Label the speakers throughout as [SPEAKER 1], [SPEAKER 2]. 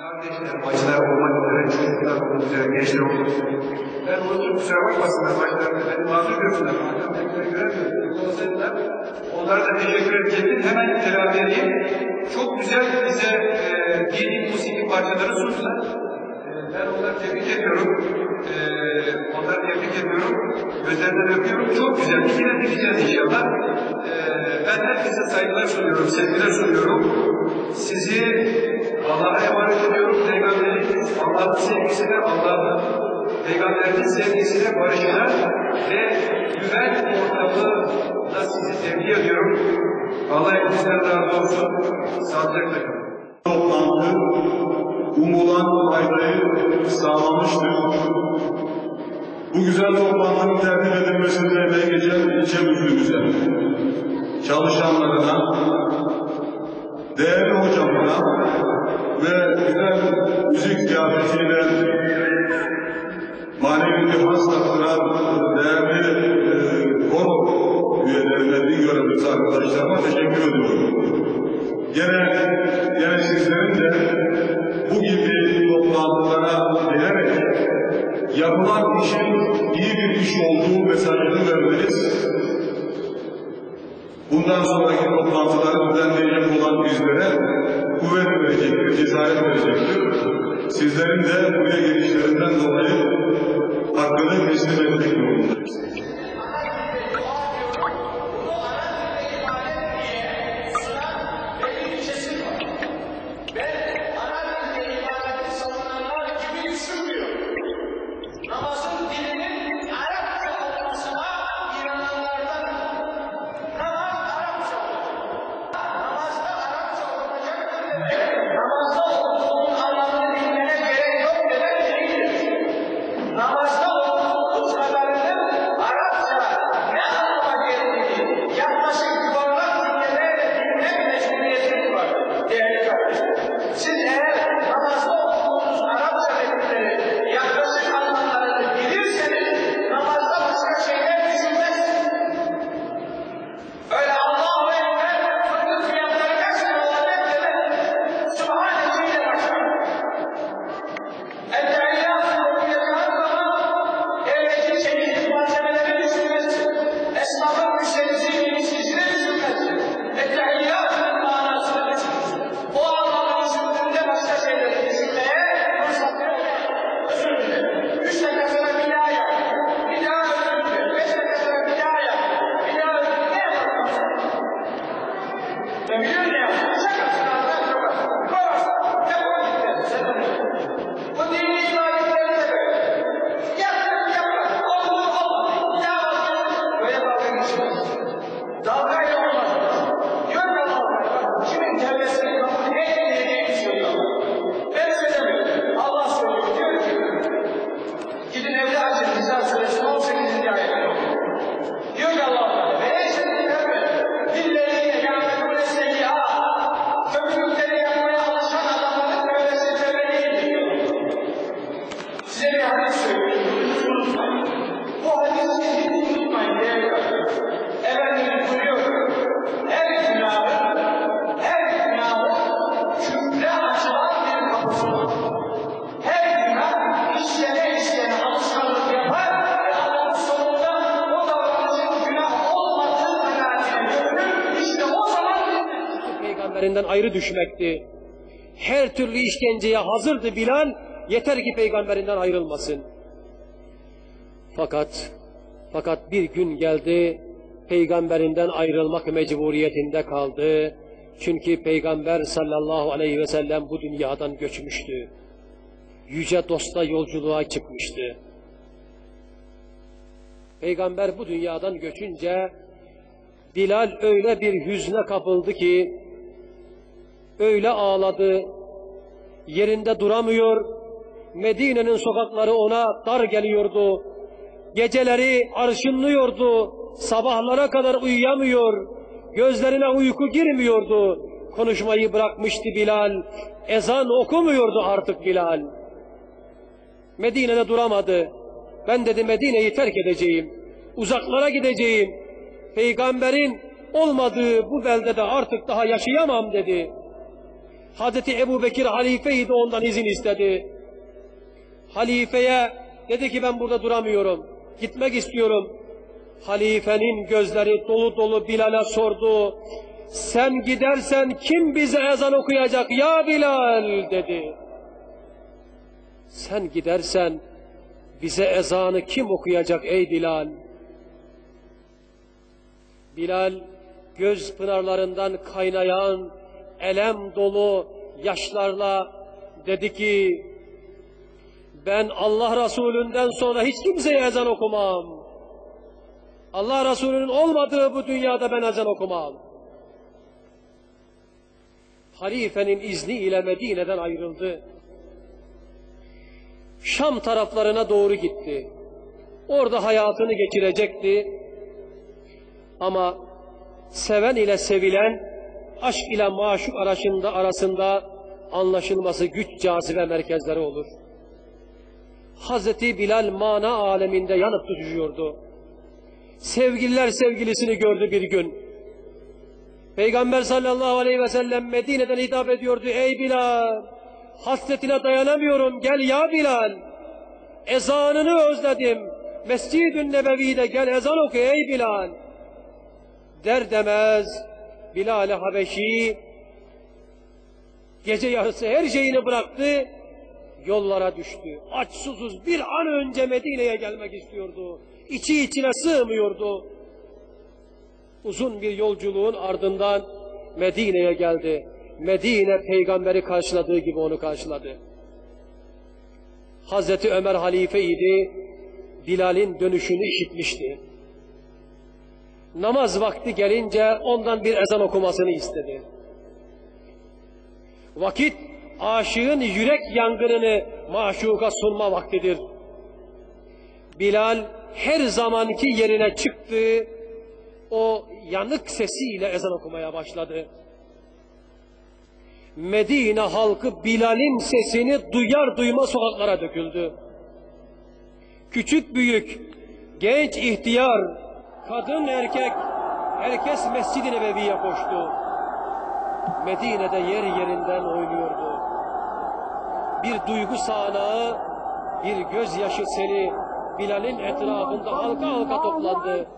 [SPEAKER 1] Kardeşler, bacılar olmak üzere, çocuklar olmak üzere, gençler olmak üzere. Ben onun kusura bakmasınlar başlarında, beni mazur görsünler. Hakan Bekir'i göremiyorum. Olsaydılar, onlara da teşekkür edecektim. Hemen telafi edeyim. Çok güzel bize e, dini musiki parçaları sundular. E, ben onları tebrik ediyorum. E, onları tebrik ediyorum. Gözlerinden öpüyorum. Çok güzel. Bir kere dinleyeceğiz inşallah. E, ben herkese saygılar sunuyorum, sevgiler sunuyorum. Sizi Allah'a emanet ediyorum. Peygamberimiz Allah'ın sevgisine, Allah'ın Peygamberinin sevgisine, barışına ve güven ortamına sizi tebrik ediyorum. Allah hepinizden razı olsun. Sağlıcakla kalın.
[SPEAKER 2] toplantı umulan faydayı sağlamıştır. Bu güzel toplantının tertip edilmesinde emeği geçen ilçe müdürümüze, çalışanlarına, değerli hocamına ve güzel müzik kıyafetiyle manevi bir has kattıran değerli e, koro üyelerine, din görevlisi arkadaşlarıma teşekkür ediyorum. Gene, gene sizlerin de bu gibi toplantılara gelerek yapılan işin iyi bir iş olduğu mesajını vermeniz bundan sonraki toplantıları düzenleyecek olan bizlere kuvvet verecektir, cesaret verecektir. Sizlerin de buraya gelişlerinden dolayı
[SPEAKER 3] peygamberinden ayrı düşmekti. Her türlü işkenceye hazırdı Bilal, yeter ki peygamberinden ayrılmasın. Fakat, fakat bir gün geldi, peygamberinden ayrılmak mecburiyetinde kaldı. Çünkü peygamber sallallahu aleyhi ve sellem bu dünyadan göçmüştü. Yüce dosta yolculuğa çıkmıştı. Peygamber bu dünyadan göçünce Bilal öyle bir hüzne kapıldı ki öyle ağladı, yerinde duramıyor, Medine'nin sokakları ona dar geliyordu, geceleri arşınlıyordu, sabahlara kadar uyuyamıyor, gözlerine uyku girmiyordu, konuşmayı bırakmıştı Bilal, ezan okumuyordu artık Bilal. Medine'de duramadı, ben dedi Medine'yi terk edeceğim, uzaklara gideceğim, peygamberin olmadığı bu beldede artık daha yaşayamam dedi. Hazreti Ebu Bekir halifeydi ondan izin istedi. Halifeye dedi ki ben burada duramıyorum. Gitmek istiyorum. Halifenin gözleri dolu dolu Bilal'e sordu. Sen gidersen kim bize ezan okuyacak ya Bilal dedi. Sen gidersen bize ezanı kim okuyacak ey Bilal? Bilal göz pınarlarından kaynayan elem dolu yaşlarla dedi ki ben Allah Resulü'nden sonra hiç kimseye ezan okumam. Allah Resulü'nün olmadığı bu dünyada ben ezan okumam. Halifenin izniyle Medine'den ayrıldı. Şam taraflarına doğru gitti. Orada hayatını geçirecekti. Ama seven ile sevilen, aşk ile maşuk arasında, arasında anlaşılması güç cazibe merkezleri olur. Hazreti Bilal mana aleminde yanıp tutuşuyordu. Sevgililer sevgilisini gördü bir gün. Peygamber sallallahu aleyhi ve sellem Medine'den hitap ediyordu. Ey Bilal! Hasretine dayanamıyorum. Gel ya Bilal! Ezanını özledim. Mescid-ü Nebevi'de gel ezan oku ey Bilal! Der demez Bilal-i Habeşi gece yarısı her şeyini bıraktı, yollara düştü. Aç susuz bir an önce Medine'ye gelmek istiyordu. İçi içine sığmıyordu. Uzun bir yolculuğun ardından Medine'ye geldi. Medine peygamberi karşıladığı gibi onu karşıladı. Hazreti Ömer halifeydi. Bilal'in dönüşünü işitmişti. Namaz vakti gelince ondan bir ezan okumasını istedi. Vakit aşığın yürek yangınını maşuka sunma vaktidir. Bilal her zamanki yerine çıktı, o yanık sesiyle ezan okumaya başladı. Medine halkı Bilal'in sesini duyar duymaz sokaklara döküldü. Küçük büyük, genç ihtiyar, kadın erkek, herkes Mescid-i Nebevi'ye koştu. Medine'de yer yerinden oynuyordu. Bir duygu sahnağı, bir gözyaşı seli Bilal'in etrafında halka halka toplandı.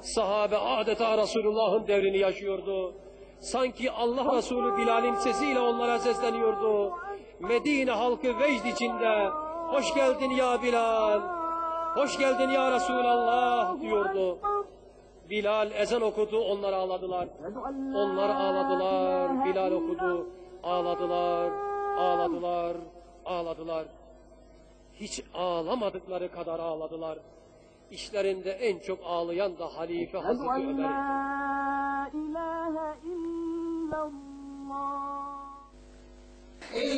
[SPEAKER 3] Sahabe adeta Resulullah'ın devrini yaşıyordu. Sanki Allah Resulü Bilal'in sesiyle onlara sesleniyordu. Medine halkı vecd içinde, hoş geldin ya Bilal, Hoş geldin ya Resulallah diyordu. Bilal ezan okudu, onlar ağladılar. Onlar ağladılar, Bilal okudu, ağladılar, ağladılar, ağladılar. Hiç ağlamadıkları kadar ağladılar. İşlerinde en çok ağlayan da Halife Hazreti Ömer.